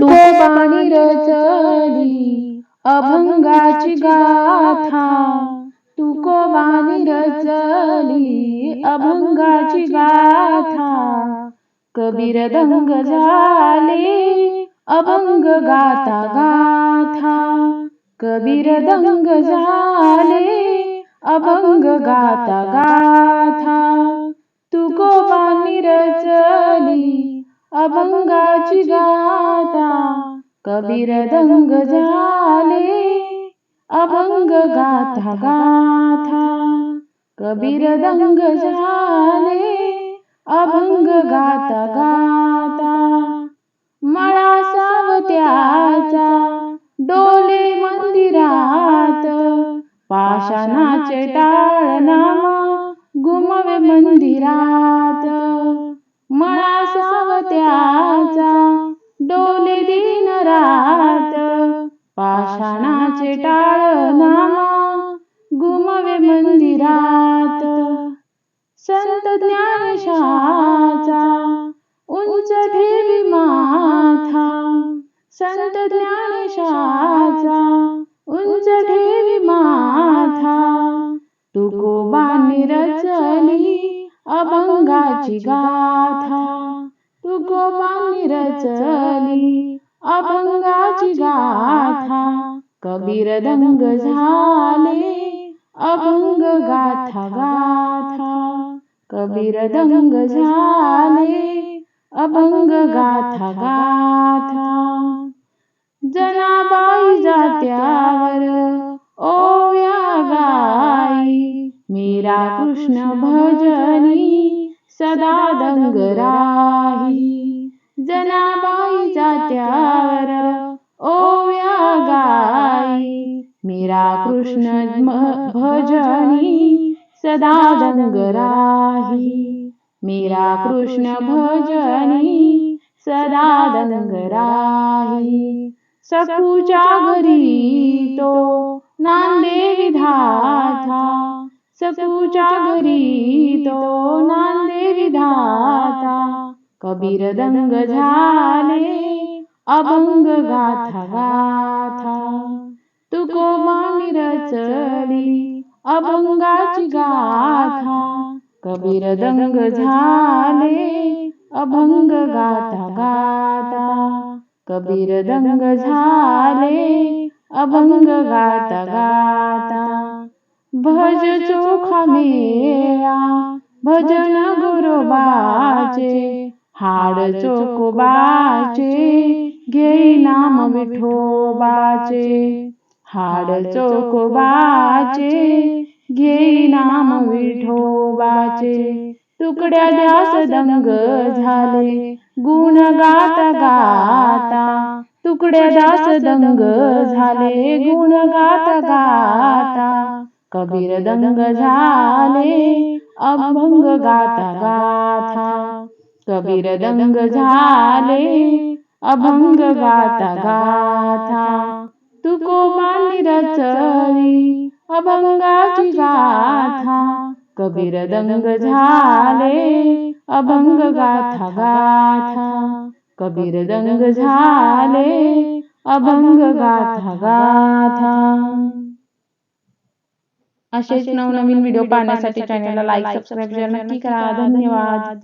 तुकोबाणी रचली अभंगाची गाथा. तुकोबाणी रचली अभंगाची गाथा. कबीर दंग झाले अभंग गाता गाथा. कबीर दंग झाले अभंग गाता गाथा. तुकोबाणी रचली अभंगाची गाथा कबीर दंग झाले अभंग गाथा गाथा। कबीर दंग झाले अभंग गाता गाता मळा सावत्याचा डोले मंदिरात पाषाणाचे टाळनामा गुमवे मंदिरात। मळा सावत्याचा गुमवे मंदिरात. संत ज्ञानशाचा उंच ठेवी माथा. संत ज्ञानशाचा उंच ठेवी माथा. तुकोबांनी रचली अभंगाची गाथा. तुकोबांनी रचली अभंगाची गाथा. कबीर दंग झाले अभंग गाथा गाथा, कबीर दंग झाले। अभंग गाथा गाथा, जनाबाई जात्यावर ओव्या गाई। मीरा कृष्ण भजनी सदा दंग राही। जनाबाई कृष्ण भजनी सदा दंग राही मीरा कृष्ण भजनी सदा दंग राही सकूच्या घरी तो नांदे विधाता सकूच्या घरी तो नांदे विधाता कबीर दंग झाले अभंग गाथा गाथा। तुकोबानी रचली अभंगाची गाथा, कबीर दंग झाले। अभंग गाथा गाथा, कबीर दंग झाले। अभंग गाता गाता भज चोखा मेळा भजन गुरुबाचे हाड चोकोबाचे घेई नाम विठोबाचे हाड चोकोबाचे घेई नाम विठोबाचे तुकड्या द्यास दंग झाले, गुण गाता गाता. तुकड्या दास दंग झाले, गुण गाता गाता. कबीर दंग झाले, अभंग गाता गाथा. कबीर दंग झाले, अभंग गाता गाथा. तुकोबांनी रचली अभंगाची गाथा कबीर दंग झाले अभंग गाथा गाथा कबीर दंग झाले अभंग गाथा. गाथा असेच नवनवीन व्हिडिओ पाहण्यासाठी चॅनलला लाईक सबस्क्राईब नक्की करा. धन्यवाद.